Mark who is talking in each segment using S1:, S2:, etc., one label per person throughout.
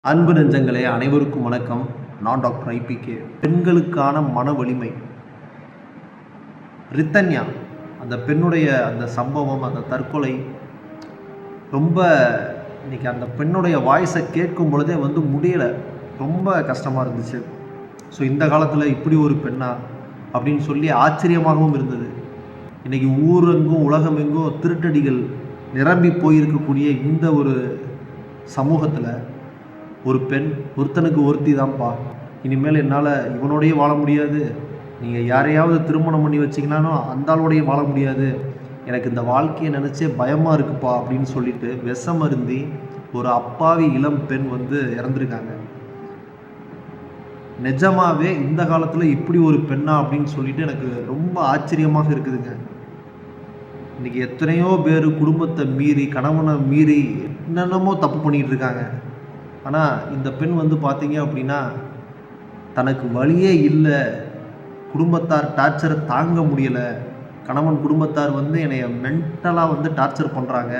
S1: அன்பு நெஞ்சங்களே அனைவருக்கும் வணக்கம். நான் டாக்டர் ஐபிகே. பெண்களுக்கான மன வலிமை. ரித்தன்யா அந்த பெண்ணுடைய அந்த சம்பவம் அந்த தற்கொலை ரொம்ப இன்னைக்கு அந்த பெண்ணுடைய வாய்ஸை கேட்கும் பொழுதே வந்து முடியலை. ரொம்ப கஷ்டமாக இருந்துச்சு. ஸோ இந்த காலத்தில் இப்படி ஒரு பெண்ணா? அப்படின்னு சொல்லி ஆச்சரியமாகவும் இருந்தது. இன்றைக்கி ஊரெங்கும் உலகமெங்கும் திருட்டடிகள் நிரம்பி போயிருக்கக்கூடிய இந்த ஒரு சமூகத்தில் ஒரு பெண் ஒருத்தனுக்கு ஒருத்தி தான்ப்பா. இனிமேல் என்னால் இவனோடையே வாழ முடியாது. நீங்கள் யாரையாவது திருமணம் பண்ணி வச்சிங்கனாலும் அந்த வாழ முடியாது. எனக்கு இந்த வாழ்க்கையை நினச்சே பயமாக இருக்குப்பா அப்படின்னு சொல்லிட்டு விஷம் அருந்தி ஒரு அப்பாவி இளம் பெண் வந்து இறந்துருக்காங்க. நிஜமாவே இந்த காலத்தில் இப்படி ஒரு பெண்ணா அப்படின்னு சொல்லிட்டு எனக்கு ரொம்ப ஆச்சரியமாக இருக்குதுங்க. இன்னைக்கு எத்தனையோ பேர் குடும்பத்தை மீறி கணவனை மீறி என்னென்னமோ தப்பு பண்ணிகிட்டு இருக்காங்க. ஆனால் இந்த பெண் வந்து பார்த்தீங்க அப்படின்னா தனக்கு வழியே இல்லை. குடும்பத்தார் டார்ச்சரை தாங்க முடியலை. கணவன் குடும்பத்தார் வந்து என்னைய மென்டலாக வந்து டார்ச்சர் பண்ணுறாங்க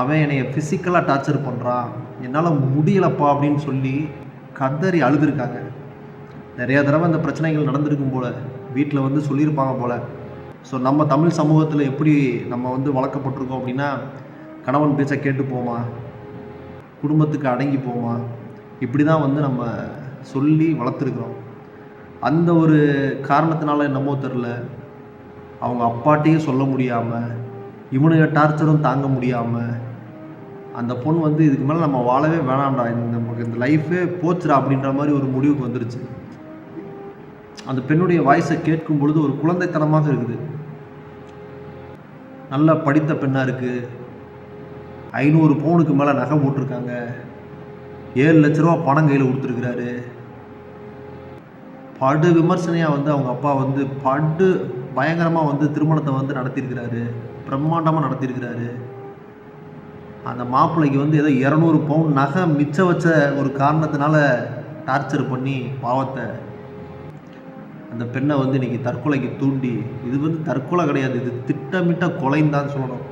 S1: அவன் என்னைய ஃபிசிக்கலாக டார்ச்சர் பண்ணுறான் என்னால் முடியலப்பா அப்படின்னு சொல்லி கதறி அழுதுருக்காங்க. நிறையா தடவை அந்த பிரச்சனைகள் நடந்திருக்கும் போல் வீட்டில் வந்து சொல்லியிருப்பாங்க போல். ஸோ நம்ம தமிழ் சமூகத்தில் எப்படி நம்ம வந்து வளர்க்கப்பட்டிருக்கோம் அப்படின்னா கணவன் பேச்சை கேட்டு போமா குடும்பத்துக்கு அடங்கி போவான் இப்படி தான் வந்து நம்ம சொல்லி வளர்த்துருக்குறோம். அந்த ஒரு காரணத்தினால என்னமோ தெரில அவங்க அப்பாட்டையும் சொல்ல முடியாமல் இவனுங்க டார்ச்சரும் தாங்க முடியாமல் அந்த பொண்ணு வந்து இதுக்கு மேலே நம்ம வாழவே வேணாம்டா. இந்த நமக்கு இந்த லைஃபே போச்சுடா அப்படின்ற மாதிரி ஒரு முடிவுக்கு வந்துருச்சு. அந்த பெண்ணுடைய வாய்ஸை கேட்கும் பொழுது ஒரு குழந்தைத்தனமாக இருக்குது. நல்லா படித்த பெண்ணாக இருக்குது ஐநூறு பவுனுக்கு மேலே நகை போட்டிருக்காங்க. ஏழு லட்ச ரூபா பணம் கையில் கொடுத்துருக்குறாரு. படு விமர்சனையாக வந்து அவங்க அப்பா வந்து படு பயங்கரமாக வந்து திருமணத்தை வந்து நடத்தியிருக்கிறாரு. பிரம்மாண்டமாக நடத்தியிருக்கிறாரு. அந்த மாப்பிள்ளைக்கு வந்து ஏதோ இரநூறு பவுன் நகை மிச்சம் வச்ச ஒரு காரணத்தினால டார்ச்சர் பண்ணி பாவத்தை. அந்த பெண்ணை வந்து இன்னைக்கு தற்கொலைக்கு தூண்டி இது வந்து தற்கொலை கிடையாது இது திட்டமிட்ட கொலைன்னு தான் சொல்லணும்.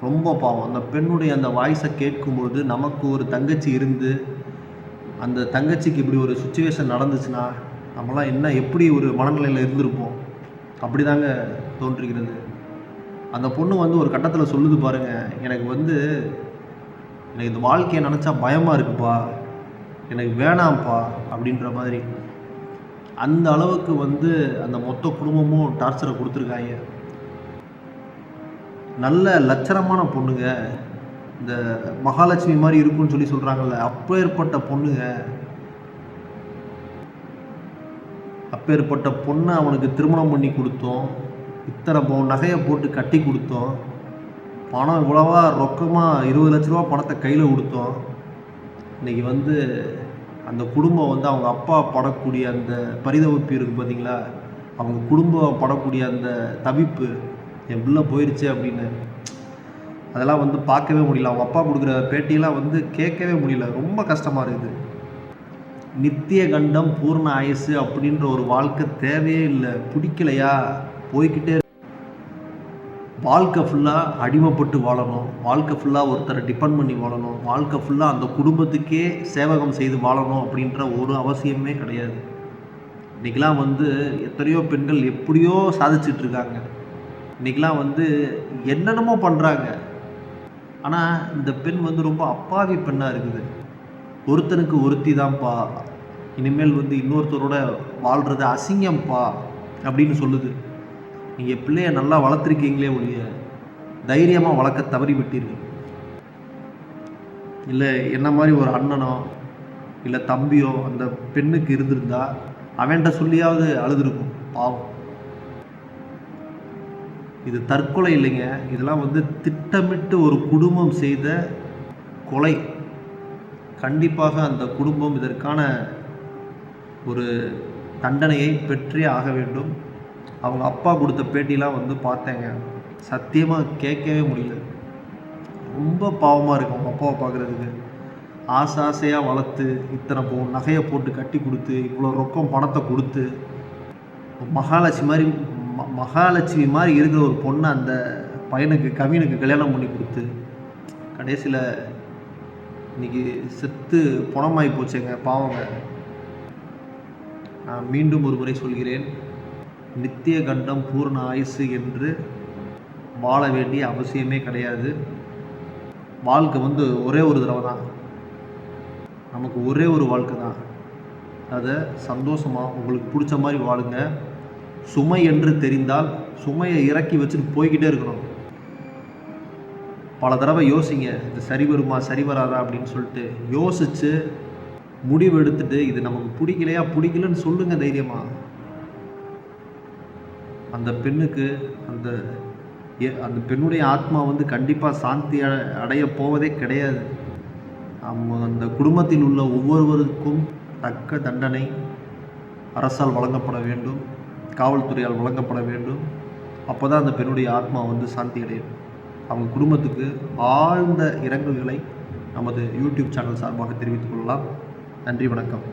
S1: ரொம்ப பாவம். அந்த பெண்ணுடைய அந்த வாய்ஸை கேட்கும்பொழுது நமக்கு ஒரு தங்கச்சி இருந்து அந்த தங்கச்சிக்கு இப்படி ஒரு சுச்சுவேஷன் நடந்துச்சுன்னா நம்மளாம் என்ன எப்படி ஒரு மனநிலையில் இருந்திருப்போம்? அப்படி தாங்க தோன்றுகிறது. அந்த பொண்ணு வந்து ஒரு கட்டத்தில் சொல்லுது பாருங்கள் எனக்கு வந்து எனக்கு இந்த வாழ்க்கையை நினச்சா பயமாக இருக்குப்பா. எனக்கு வேணாம்ப்பா. அப்படின்ற மாதிரி. அந்த அளவுக்கு வந்து அந்த மொத்த குடும்பமும் டார்ச்சரை கொடுத்துருக்காங்க. நல்ல லட்சணமான பொண்ணுங்க. இந்த மகாலட்சுமி மாதிரி இருக்குன்னு சொல்லி சொல்கிறாங்கல்ல அப்பேற்பட்ட பொண்ணுங்க. அப்பேற்பட்ட பொண்ணை அவனுக்கு திருமணம் பண்ணி கொடுத்தோம். இத்தனை பவுன் நகையை போட்டு கட்டி கொடுத்தோம். பணம் இவ்வளவா ரொக்கமாக இருபது லட்ச ரூபா பணத்தை கையில் கொடுத்தோம். இன்றைக்கி வந்து அந்த குடும்பம் வந்து அவங்க அப்பா படக்கூடிய அந்த பரிதவிப்பு இருக்குது பார்த்தீங்களா அவங்க குடும்பம் படக்கூடிய அந்த தவிப்பு என் பிள்ளை போயிடுச்சு அப்படின்னு. அதெல்லாம் வந்து பார்க்கவே முடியல. அவங்க அப்பா கொடுக்குற பேட்டியெல்லாம் வந்து கேட்கவே முடியல. ரொம்ப கஷ்டமாக இருக்குது. நித்திய கண்டம் பூர்ண ஆயுசு அப்படின்ற ஒரு வாழ்க்கை தேவையே இல்லை. பிடிக்கலையா? போய்கிட்டே வாழ்க்கை ஃபுல்லாக அடிமைப்பட்டு வாழணும். வாழ்க்கை ஃபுல்லாக ஒருத்தரை டிபெண்ட் பண்ணி வாழணும். வாழ்க்கை ஃபுல்லாக அந்த குடும்பத்துக்கே சேவகம் செய்து வாழணும் அப்படின்ற ஒரு அவசியமே கிடையாது. இன்றைக்கெலாம் வந்து எத்தனையோ பெண்கள் எப்படியோ சாதிச்சிட்டு இருக்காங்க. இன்றைக்கெலாம் வந்து என்னென்னமோ பண்ணுறாங்க ஆனால் இந்த பெண் வந்து ரொம்ப அப்பாவி பெண்ணாக இருக்குது. ஒருத்தனுக்கு ஒருத்தி தான்ப்பா. இனிமேல் வந்து இன்னொருத்தரோட வாழ்கிறது அசிங்கம்ப்பா அப்படின்னு சொல்லுது. நீங்கள் பிள்ளைய நல்லா வளர்த்துருக்கீங்களே ஒழிய தைரியமாக வளர்க்க தவறி விட்டீர்கள் இல்லை என்ன மாதிரி ஒரு அண்ணனோ இல்லை தம்பியோ அந்த பெண்ணுக்கு இருந்திருந்தா அவன்கிட்ட சொல்லியாவது அழுதுருக்கும். பாவம். இது தற்கொலை இல்லைங்க. இதெல்லாம் வந்து திட்டமிட்டு ஒரு குடும்பம் செய்த கொலை. கண்டிப்பாக அந்த குடும்பம் இதற்கான ஒரு தண்டனையை பெற்றே ஆக வேண்டும். அவங்க அப்பா கொடுத்த பேட்டிலாம் வந்து பார்த்தேங்க. சத்தியமாக கேட்கவே முடியல. ரொம்ப பாவமாக இருக்கும் அவங்க அப்பாவை பார்க்குறதுக்கு. ஆசை ஆசையாக வளர்த்து இத்தனை போ நகையை போட்டு கட்டி கொடுத்து இவ்வளோ ரொக்கம் பணத்தை கொடுத்து மகாலட்சுமி மாதிரி ம- மகாலட்சுமி மாதிரி இருக்கிற ஒரு பொண்ணை அந்த பையனுக்கு கவினுக்கு கல்யாணம் பண்ணி கொடுத்து கடைசியில் இன்னைக்கு செத்து புணமாகி போச்சுங்க பாவங்க. நான் மீண்டும் ஒரு முறை சொல்கிறேன் நித்திய கண்டம் பூர்ண ஆயுசு என்று வாழ வேண்டிய அவசியமே கிடையாது. வாழ்க்கை வந்து ஒரே ஒரு தடவை தான். நமக்கு ஒரே ஒரு வாழ்க்கை தான். அதை சந்தோஷமாக உங்களுக்கு பிடிச்ச மாதிரி வாழுங்க. சுமை என்று தெரிந்தால் சுமையை இறக்கி வச்சுட்டு போய்கிட்டே இருக்கணும். பல தடவை யோசிங்க இது சரி வருமா சரி வராதா? அப்படின்னு சொல்லிட்டு யோசித்து முடிவு எடுத்துட்டு இது நமக்கு பிடிக்கலையா பிடிக்கலன்னு சொல்லுங்க தைரியமா. அந்த பெண்ணுக்கு அந்த எ- அந்த பெண்ணுடைய ஆத்மா வந்து கண்டிப்பாக சாந்தி அட- அடைய போவதே கிடையாது. நம்ம அந்த குடும்பத்தில் உள்ள ஒவ்வொருவருக்கும் தக்க தண்டனை அரசால் வழங்கப்பட வேண்டும். காவல்துறையால் வழங்கப்பட வேண்டும். அப்போ தான் அந்த பெண்ணுடைய ஆத்மா வந்து சாந்தி அடையும். அவங்க குடும்பத்துக்கு ஆழ்ந்த இரங்கல்களை நமது யூடியூப் சேனல் சார்பாக தெரிவித்துக் கொள்ளலாம். நன்றி வணக்கம்.